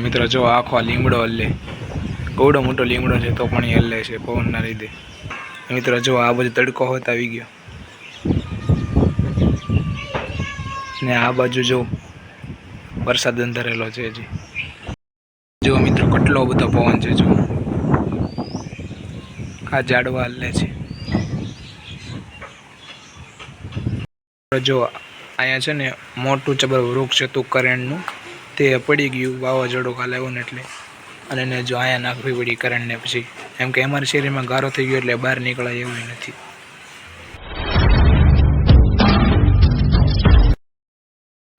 મિત્રો જો આખો આ લીમડો હલ્લે ગૌડો મોટો લીમડો છે તો પણ એ હલ્લે છે પવનના લીધે. મિત્રો જો આ બાજુ તડકો હોત આવી ગયો. ને આ બાજુ જો વરસાદ અંધારેલો છે હજી. જો મિત્રો કેટલો બધો પવન છે જો. આ ઝાડવા હલ્લે છે. જો અહીંયા છે ને મોટું જબર વૃક્ષ હતું કરંટનું તે પડી ગયું વાવાઝોડું કાલે આવ્યું ને એટલે. અને એને જો અહીંયા નાખવી પડી કરંટને પછી. એમ કે અમારા શરીરમાં ગારો થઈ ગયો એટલે બહાર નીકળાય એવું નથી.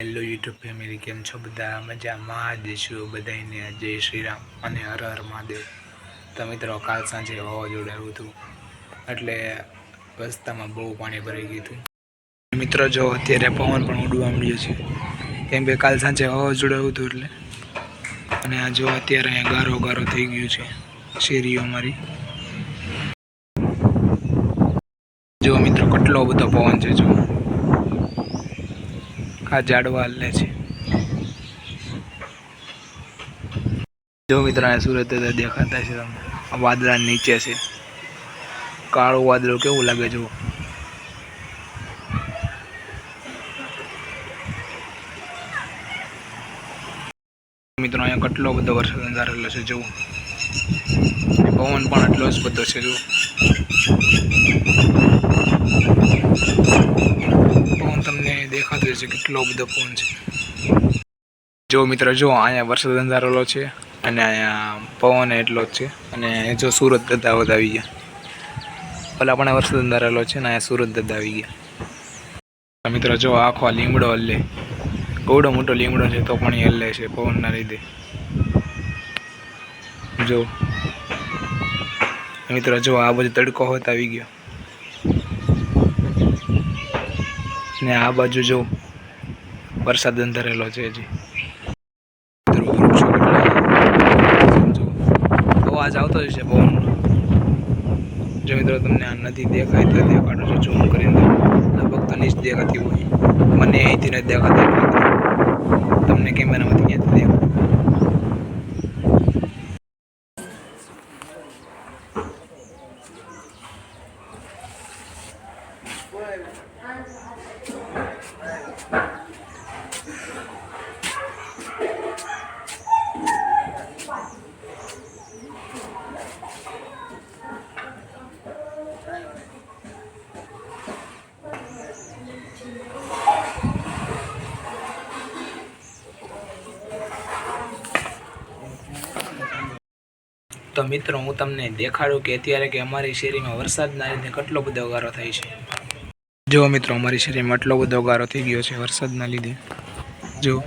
હેલો યુટ્યુબ ફેમિલી કેમ છો બધા? મજામાં દેશું બધાને જય શ્રી રામ અને હર હર મહાદેવ. તો મિત્રો, કાલ સાંજે વાવાઝોડું આવ્યું હતું. એટલે રસ્તામાં બહુ પાણી ભરાઈ ગયું હતું. મિત્રો, જો અત્યારે પવન પણ ઉડવા મળ્યો છે. કેમ કે કાલ સાંજે વાવાઝોડું આવ્યું હતું એટલે. અને આ જો અત્યારે અહીંયા ગારો ગારો થઈ ગયું છે, શેરીઓ મારી જો મિત્રો, કેટલો બધો પવન છે જો આ ઝાડવા હલ્લે છે. જો મિત્રો અહીંયા સુરત દેખાતા છે તમને. વાદળા નીચે છે. કાળું વાદળું કેવું લાગે જો મિત્રો, અહીંયા કેટલો બધો વરસાદ અંધારેલો છે જો પવન પણ એટલો જ બધો છે જો પવન તમને દેખાતો છે કેટલો બધો પવન છે. જો મિત્રો જો અહીંયા વરસાદ અંધારેલો છે અને અહીંયા પવન એટલો જ છે. અને જો સુરત દદાવત આવી ગયા. પેલા પણ વરસાદ અંધારેલો છે ને, અહીંયા સુરત દદા આવી ગયા. મિત્રો જો આખો લીમડો હલ્લે. કવડો મોટો લીમડો છે તો પણ એ હલ્લે છે પવનના લીધે. જો. મિત્રો, જો આ બાજુ તડકો હોત આવી ગયો. ને આ બાજુ જો વરસાદ અંધારેલો છે હજી. અવાજ આવતો જ છે પવન જો મિત્રો, તમને આ નથી દેખાય તો દેખાડો. છો ઝૂમ કરીને લગભગ તો નીચ દેખાતી હોય. મને અહીંથી નથી દેખાતી. તમને કેમેરામાંથી ક્યાંથી દેખાય? તો મિત્રો, હું તમને દેખાડું કે અત્યારે કે અમારી શેરીમાં વરસાદના લીધે કેટલો બધો ગારો થાય છે. જો મિત્રો, અમારી શેરીમાં એટલો બધો ગારો થઈ ગયો છે વરસાદના લીધે. જો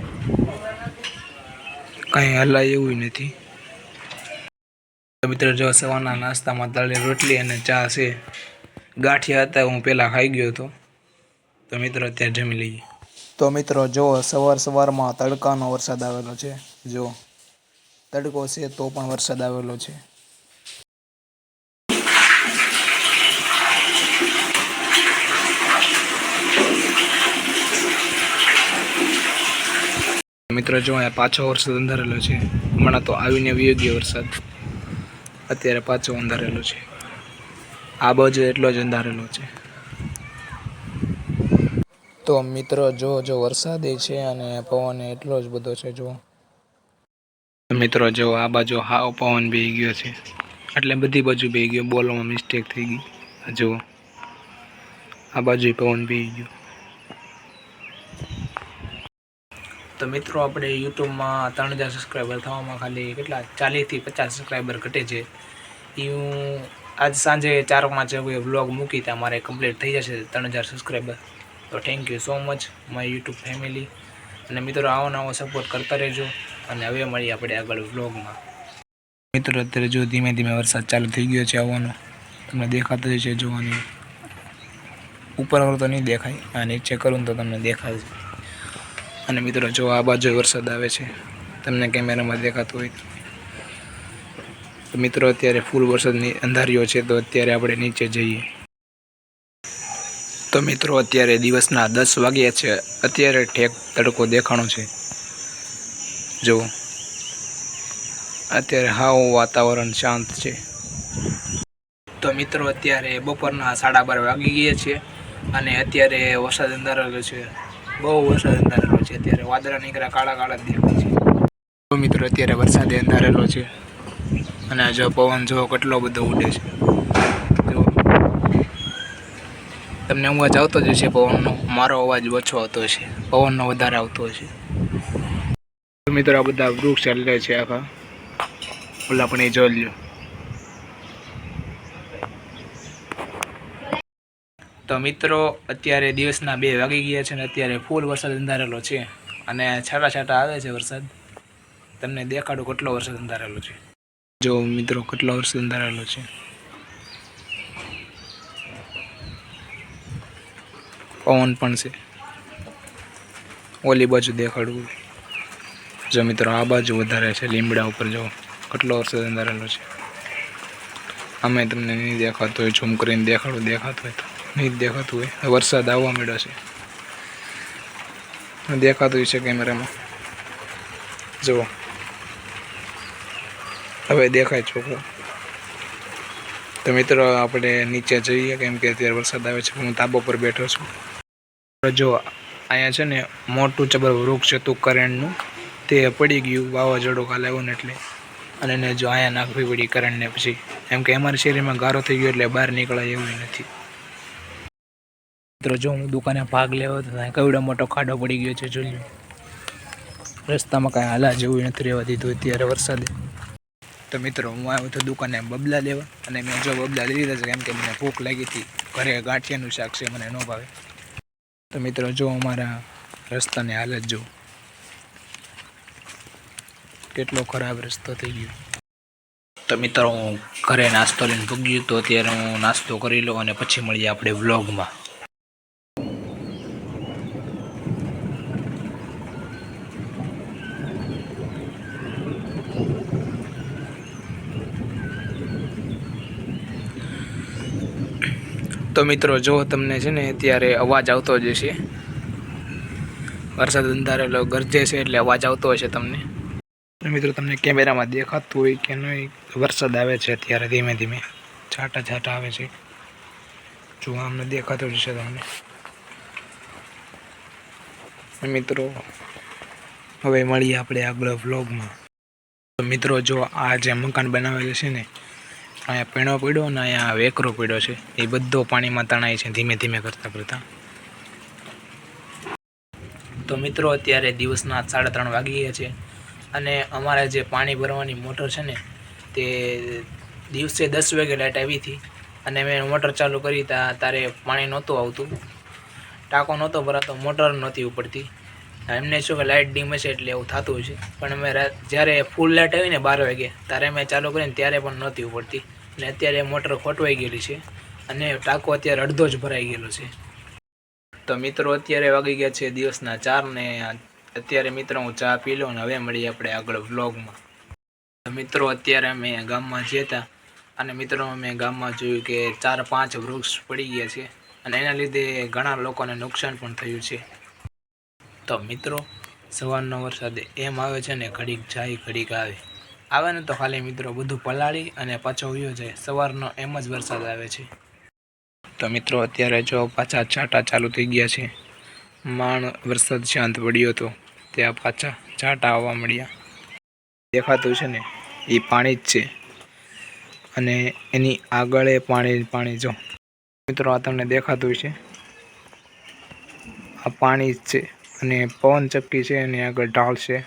કાંઈ હલાય એવું નથી. મિત્રો, જો સવારના નાસ્તામાં તળેલી રોટલી અને ચા છે. ગાંઠિયા હતા, હું પહેલાં ખાઈ ગયો હતો. તો મિત્રો, અત્યારે જમી લઈએ. તો મિત્રો જો સવાર સવારમાં તડકાનો વરસાદ આવેલો છે. જો તડકો છે તો પણ વરસાદ આવેલો છે. મિત્રો જો અહીંયા પાછો વરસાદ અંધારેલો છે હમણાં તો આવીને વિયોગ્ય વરસાદ. અત્યારે પાછો અંધારેલો છે. આ બાજુ એટલો જ અંધારેલો છે. તો મિત્રો જો જો વરસાદે છે અને પવન એટલો જ બધો છે જો. મિત્રો, જો આ બાજુ હાવ પવન બે ગયો છે. એટલે બધી બાજુ બે ગયો. બોલવામાં મિસ્ટેક થઈ ગઈ. જુઓ. આ બાજુ પવન બે ગયો. તો મિત્રો, આપણે યુટ્યુબમાં ત્રણ હજાર સબસ્ક્રાઈબર થવામાં ખાલી કેટલા? ચાલીસથી પચાસ સબસ્ક્રાઈબર ઘટે છે. એ હું આજ સાંજે ચાર પાંચ વાગે વ્લોગ મૂકી ત્યાં મારે કમ્પ્લીટ થઈ જશે ત્રણ હજાર સબસ્ક્રાઈબર તો thank you so much my YouTube family અને મિત્રો, આવો નવો સપોર્ટ કરતા રહેજો. અને હવે મળીએ આપણે આગળ વ્લોગમાં મિત્રો, અત્યારે જો ધીમે ધીમે વરસાદ ચાલુ થઈ ગયો છે આવવાનો. તમને દેખાતો જ છે જોવાની. ઉપર કરું તો નહીં દેખાય, આ નીચે કરું તો તમને દેખાય. અને મિત્રો, જો આ બાજુ વરસાદ આવે છે, તમને કેમેરામાં દેખાતું હોય. તો. મિત્રો, અત્યારે ફૂલ વરસાદની અંધારીઓ છે, તો અત્યારે આપણે નીચે જઈએ. તો મિત્રો, અત્યારે દિવસના દસ વાગ્યા છે. અત્યારે ઠેક તડકો દેખાણો છે. જો અત્યારે હાવ વાતાવરણ શાંત છે. તો મિત્રો, અત્યારે બપોરના સાડા બાર વાગી ગયા છે અને અત્યારે વરસાદ અંધારેલો છે. બહુ વરસાદ અંધારેલો છે. અત્યારે વાદળા નીકળ્યા કાળા કાળા જ દેખાય છે. તો મિત્રો, અત્યારે વરસાદે અંધારેલો છે અને જો પવન જો કેટલો બધો ઉડે છે. જો તમને અવાજ આવતો જ હશે પવનનો. મારો અવાજ ઓછો આવતો હશે. પવનનો વધારે આવતો તો મિત્રો આ બધા વૃક્ષ ચાલે છે આખા. ઓલા પણ એ જોઈ લ્યો. તો મિત્રો અત્યારે દિવસના બે વાગી ગયા છે ને અત્યારે ફૂલ વરસાદ અંધારેલો છે અને છાટા છાટા આવે છે વરસાદ. તમને દેખાડું કેટલો વરસાદ અંધારેલો છે. જો મિત્રો કેટલો વરસાદ અંધારેલો છે. પવન પણ છે. ઓલી બાજુ દેખાડવું. જો મિત્રો, આ બાજુ વધારે છે, લીમડા ઉપર જો કેટલો વરસાદ અંધારેલો છે. અમે તમને નહીં દેખાતું હોય, ઝૂમ કરીને દેખાડું, દેખાતું હોય તો નહીં દેખાતું હોય. વરસાદ આવવા માંડ્યો છે. દેખાતું છે કેમેરામાં. જુઓ. હવે દેખાય છોકરો. તો મિત્રો, આપણે નીચે જઈએ, કેમ કે અત્યારે વરસાદ આવે છે હું તાબો પર બેઠો છું. જો, અહીંયા છે ને, મોટું જબર વૃક્ષ હતું કરંટનું તે પડી ગયું વાવાઝોડું કાલે આવ્યું ને એટલે. અને એને જો અહીંયા નાખવી પડી કરંટને પછી. એમ કે અમારા શરીરમાં ગારો થઈ ગયો એટલે બહાર નીકળાય એવું નથી. મિત્રો, જો હું દુકાને ભાગ લેવો તો ત્યાં કેવડો મોટો ખાડો પડી ગયો છે, જોઈ રસ્તામાં કાંઈ હાલા જેવું નથી રહેવા દીધું અત્યારે વરસાદે. તો મિત્રો, હું આવ્યો તો દુકાને બબલા લેવા અને મેં જો બબલા લઈ લીધા છે, કેમ કે મને ભૂખ લાગી હતી. ઘરે ગાંઠિયાનું શાક છે, મને ન ભાવે. તો મિત્રો, જો અમારા રસ્તાની હાલત જો કેટલો ખરાબ રસ્તો થઈ ગયો. તો મિત્રો, હું ઘરે નાસ્તો લઈને ભૂગ્યું તો અત્યારે હું નાસ્તો કરી લઉં અને પછી મળીએ આપણે વ્લોગમાં. તો મિત્રો, જો તમને છે ને અત્યારે અવાજ આવતો જ હશે. વરસાદ અંધારેલો ગરજે છે એટલે અવાજ આવતો હશે તમને. મિત્રો, તમને કેમેરામાં દેખાતું હોય કે નહીં, વરસાદ આવે છે અત્યારે ધીમે ધીમે. છાંટા છાંટા આવે છે. જો અમને દેખાતો જ છે તમને મિત્રો, હવે મળીએ આપણે આગળ વ્લોગમાં. મિત્રો, જો આ જે મકાન બનાવેલું છે ને, અહીંયા પીણો પડ્યો ને અહીંયા વેકરો પડ્યો છે. એ બધો પાણીમાં તણાય છે ધીમે ધીમે કરતાં કરતાં. તો મિત્રો, અત્યારે દિવસના સાડા ત્રણ વાગી ગયા છે. અને અમારે જે પાણી ભરવાની મોટર છે ને, તે દિવસે દસ વાગે લાઇટ આવી હતી. અને મેં મોટર ચાલુ કરી તા, તારે પાણી નહોતું આવતું. ટાંકો નહોતો ભરાતો, મોટર નહોતી ઉપડતી. એમને શું કે લાઇટ ડીમ છે એટલે એવું થતું છે પણ અમે જ્યારે ફૂલ લાઇટ આવી ને બાર વાગે, ત્યારે મેં ચાલુ કરીને ત્યારે પણ નહોતી ઉપડતી. અને અત્યારે મોટર ખોટવાઈ ગયેલી છે અને ટાંકો અત્યારે અડધો જ ભરાઈ ગયેલો છે. તો મિત્રો, અત્યારે વાગી ગયા છે દિવસના ચાર ને અત્યારે મિત્રો હું ચા પી લઉં ને હવે મળીએ આપણે આગળ વ્લોગમાં. મિત્રો અત્યારે અમે ગામમાં જતા અને મિત્રો અમે ગામમાં જોયું કે ચાર પાંચ વૃક્ષ પડી ગયા છે અને એના લીધે ઘણા લોકોને નુકસાન પણ થયું છે. તો મિત્રો, સવારનો વરસાદ એમ આવે છે ને ઘડીક જાય, ઘડીક આવે. આવે ને તો ખાલી મિત્રો બધું પલાળી અને પાછો ઉયો જાય. સવારનો એમ જ વરસાદ આવે છે. તો મિત્રો અત્યારે જો પાછા છાંટા ચાલુ થઈ ગયા છે. માણ વરસાદ શાંત પડ્યો હતો. ત્યાં પાછા ઝાટા આવવા મળ્યા. દેખાતું છે ને એ પાણી જ છે. અને એની આગળ એ પાણી પાણી જો. મિત્રો, આ તમને દેખાતું છે. આ પાણી જ છે અને પવન ચક્કી છે એની આગળ ઢાળ છે.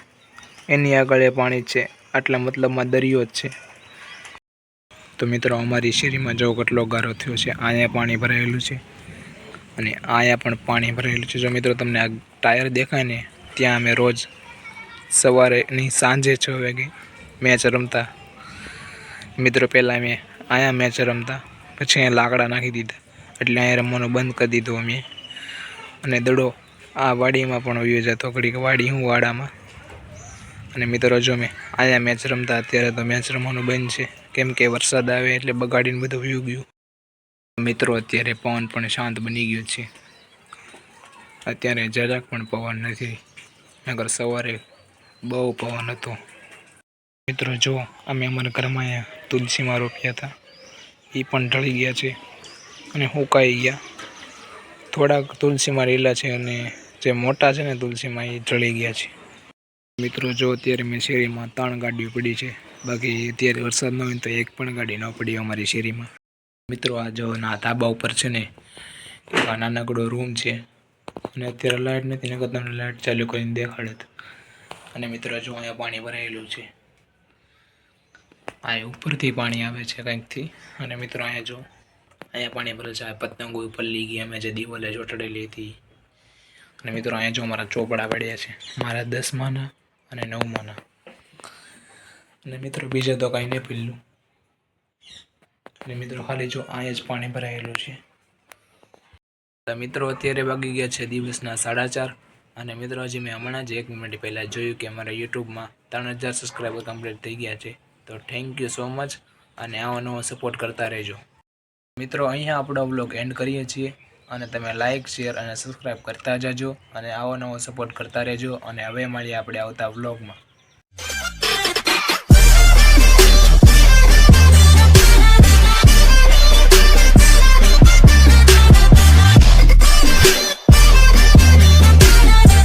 એની આગળ એ પાણી જ છે. આટલા મતલબમાં દરિયો જ છે. તો મિત્રો, અમારી શેરીમાં જો કેટલો ગારો થયો છે, અહીંયા પાણી ભરાયેલું છે. અને અહીંયા પણ પાણી ભરાયેલું છે. જો મિત્રો, તમને આ ટાયર દેખાય ને ત્યાં અમે રોજ સવારે નહીં, સાંજે છ વાગે મેચ રમતા. મિત્રો પહેલાં અમે અહીંયા મેચ રમતા, પછી અહીંયા લાકડા નાખી દીધા. એટલે અહીંયા રમવાનું બંધ કરી દીધું અમે. અને દડો આ વાડીમાં પણ વયો જતો, ઘડીક વાડી હું વાડામાં. અને મિત્રો જો મેં અહીંયા મેચ રમતા, અત્યારે તો મેચ રમવાનું બંધ છે. કેમ કે વરસાદ આવે એટલે બગાડીને બધું વ્યૂ ગયું. મિત્રો અત્યારે પવન પણ શાંત બની ગયો છે. અત્યારે જરાક પણ પવન નથી. નગર સવારે બહુ પવન હતો. મિત્રો, જો અમે અમારા ઘરમાં તુલસીમાં રોપ્યા હતા, એ પણ ઢળી ગયા છે અને હુકાઈ ગયા. થોડાક તુલસીમાં રેલા છે અને જે મોટા છે ને તુલસીમાં એ ઢળી ગયા છે. મિત્રો, જો અત્યારે મેં શેરીમાં ત્રણ ગાડીઓ પડી છે, બાકી અત્યારે વરસાદ ન હોય તો એક પણ ગાડી ન પડી અમારી શેરીમાં. મિત્રો, આ જો ના ધાબા ઉપર છે ને નાનકડો રૂમ છે અને અત્યારે લાઇટ નથી, નકર તમને લાઇટ ચાલુ કરીને દેખાડત. અને મિત્રો, જો અહીંયા પાણી ભરાયેલું છે. આ ઉપરથી પાણી આવે છે કંઈકથી. અને મિત્રો, અહીંયા જો, અહીંયા પાણી ભરે છે, આ પતંગો પલ્લી ગઈ, અમે જે દિવાલે ચોટડેલી હતી. અને મિત્રો, અહીંયા જો મારા ચોપડા પડ્યા છે. મારા દસમાના અને નવમાના અને મિત્રો, બીજે તો કાંઈ નહીં પીલું અને મિત્રો, ખાલી જો અહીંયા જ પાણી ભરાયેલું છે. મિત્રો, અત્યારે વાગી ગયા છે દિવસના સાડા ચાર અને મિત્રો, હજી મેં હમણાં જ એક મિનિટ પહેલાં જોયું કે અમારા યુટ્યુબમાં ત્રણ હજાર સબસ્ક્રાઈબર કમ્પ્લીટ થઈ ગયા છે. તો થેન્ક યુ સો મચ અને આવો નવો સપોર્ટ કરતા રહેજો. મિત્રો, અહીંયા આપણો બ્લોગ એન્ડ કરીએ છીએ અને તમે લાઇક શેર અને સબસ્ક્રાઈબ કરતા જજો અને આવો નવો સપોર્ટ કરતા રહેજો અને હવે મળીએ આપણે આવતા વ્લોગમાં